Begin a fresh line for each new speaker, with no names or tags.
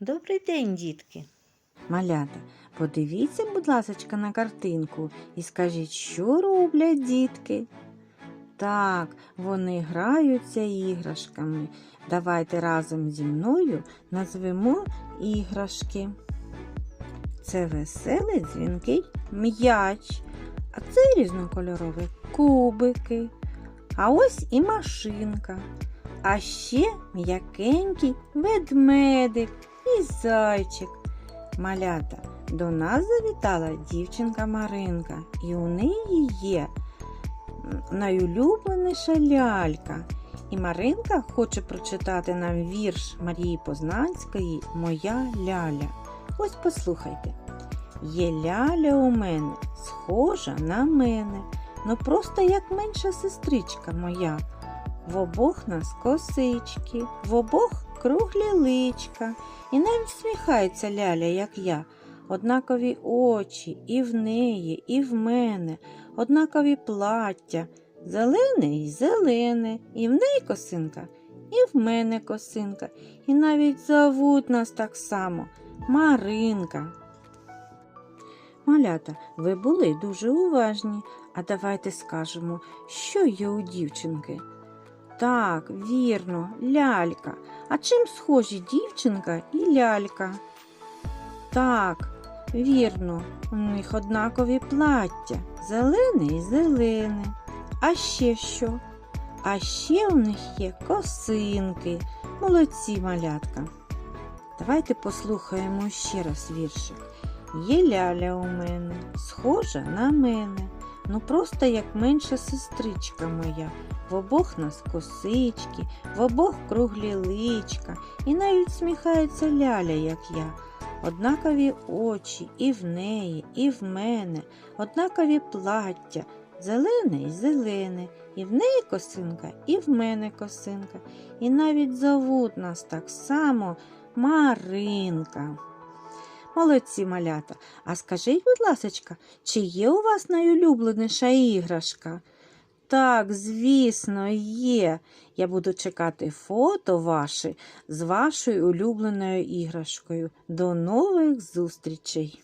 Добрий день, дітки.
Малята, подивіться, будь ласка, на картинку і скажіть, що роблять дітки. Так, вони граються іграшками. Давайте разом зі мною назвемо іграшки. Це веселий дзвінкий м'яч, а це різнокольорові кубики. А ось і машинка. А ще м'якенький ведмедик і зайчик. Малята, до нас завітала дівчинка Маринка, і у неї є найулюбленіша лялька. І Маринка хоче прочитати нам вірш Марії Познанської Моя ляля. Ось послухайте. Є ляля у мене, схожа на мене, ну просто як менша сестричка моя. В обох нас косички, в обох круглі личка, і навіть всміхається ляля, як я. Однакові очі і в неї, і в мене, однакові плаття, зелене й зелене, і в неї косинка, і в мене косинка, і навіть зовуть нас так само. Маринка. Малята, ви були дуже уважні, а давайте скажемо, що є у дівчинки. Так, вірно, лялька. А чим схожі дівчинка і лялька? Так, вірно, у них однакові плаття, зелене і зелене. А ще що? А ще у них є косинки. Молодці малятка. Давайте послухаємо ще раз віршик. Є ляля у мене, схожа на мене, ну просто як менша сестричка моя. В обох нас косички, в обох круглі личка, і навіть сміхається ляля, як я. Однакові очі і в неї, і в мене, однакові плаття, зелене і зелене, і в неї косинка, і в мене косинка, і навіть зовуть нас так само Маринка. Молодці малята. А скажіть, будь ласочка, чи є у вас найулюбленіша іграшка? Так, звісно, є. Я буду чекати фото ваші з вашою улюбленою іграшкою. До нових зустрічей!